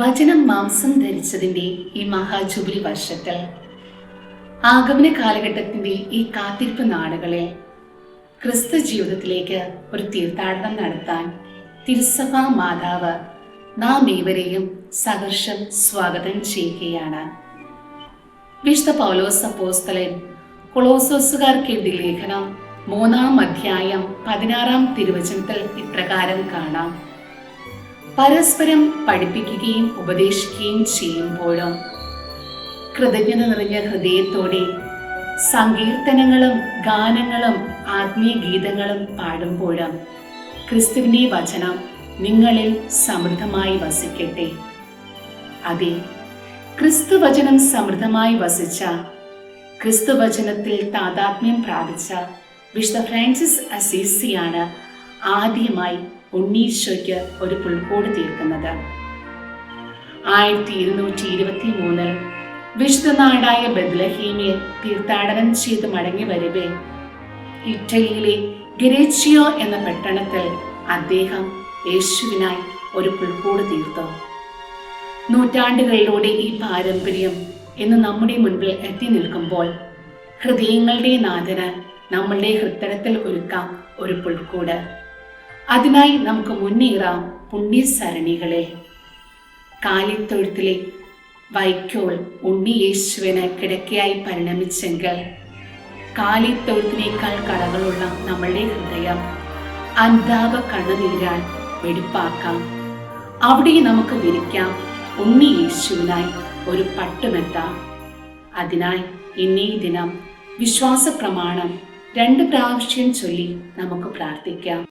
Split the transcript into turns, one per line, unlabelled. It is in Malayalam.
വചനം മാംസം ധരിച്ചതിന്റെ ഈ മഹാജുബിലി വർഷത്തിൽ ആഗമന കാലഘട്ടത്തിന്റെ ഈ കാത്തിരിപ്പ് നാടുകളിൽ ക്രിസ്തു ജീവിതത്തിലേക്ക് ഒരു തീർത്ഥാടനം നടത്താൻ തിരുസഭാ മാതാവ് നാം ഏവരെയും സഹർഷം സ്വാഗതം ചെയ്യുകയാണ്. വിശുദ്ധ പൗലോസ് അപ്പോസ്തലൻ കൊളോസോസുകാർക്ക് എഴുതിയ ലേഖനം മൂന്നാം അധ്യായം പതിനാറാം തിരുവചനത്തിൽ ഇപ്രകാരം കാണാം. പരസ്പരം പഠിപ്പിക്കുകയും ഉപദേശിക്കുകയും ചെയ്യുമ്പോഴും കൃതജ്ഞത നിറഞ്ഞ ഹൃദയത്തോടെ സങ്കീർത്തനങ്ങളും ഗാനങ്ങളും ആത്മീയ ഗീതങ്ങളും പാടുമ്പോഴും ക്രിസ്തുവിന്റെ വചനം നിങ്ങളിൽ സമൃദ്ധമായി വസിക്കട്ടെ. അതെ ക്രിസ്തുവചനം സമൃദ്ധമായി വസിച്ച ക്രിസ്തുവചനത്തിൽ താതാത്മ്യം പ്രാപിച്ച വിശുദ്ധ ഫ്രാൻസിസ് അസീസിയാണ് ആദ്യമായി ഉണ്ണീശോയ്ക്ക് ഒരു പുൽക്കൂട് തീർക്കുന്നത്. ആയിരത്തി ഇരുന്നൂറ്റി ഇരുപത്തി മൂന്നിൽ വിശുദ്ധ നാടായ ബദ്ലഹീമിൽ തീർത്ഥാടനം ചെയ്ത് മടങ്ങി വരവേ ഇറ്റലിയിലെ ഗിരേച്ചിയോ എന്ന പട്ടണത്തിൽ അദ്ദേഹം യേശുവിനായി ഒരു പുൽക്കൂട് തീർത്തു. നൂറ്റാണ്ടുകളിലൂടെ ഈ പാരമ്പര്യം ഇന്ന് നമ്മുടെ മുൻപിൽ എത്തി നിൽക്കുമ്പോൾ ഹൃദയങ്ങളുടെ നാഥന് നമ്മളുടെ ഹൃദയത്തിൽ ഒരുക്കാം ഒരു പുൽക്കൂട്. അതിനായി നമുക്ക് മുന്നേറാം പുണ്യസരണികളെ. കാലിത്തൊഴുത്തിലെ വൈക്കോൾ ഉണ്ണിയേശുവിന് കിടക്കയായി പരിണമിച്ചെങ്കിൽ കാലിത്തൊഴുത്തിനേക്കാൾ കടകളുള്ള നമ്മളുടെ ഹൃദയം അന്താപ കണ്ണുനീരാൽ വെടിപ്പാക്കാം. അവിടെ നമുക്ക് വിരിക്കാം ഉണ്ണി യേശുവിനായി ഒരു പട്ടുമെത്താം. അതിനാൽ ഇന്നീ ദിനം വിശ്വാസ പ്രമാണം രണ്ട് പ്രാവശ്യം ചൊല്ലി നമുക്ക് പ്രാർത്ഥിക്കാം.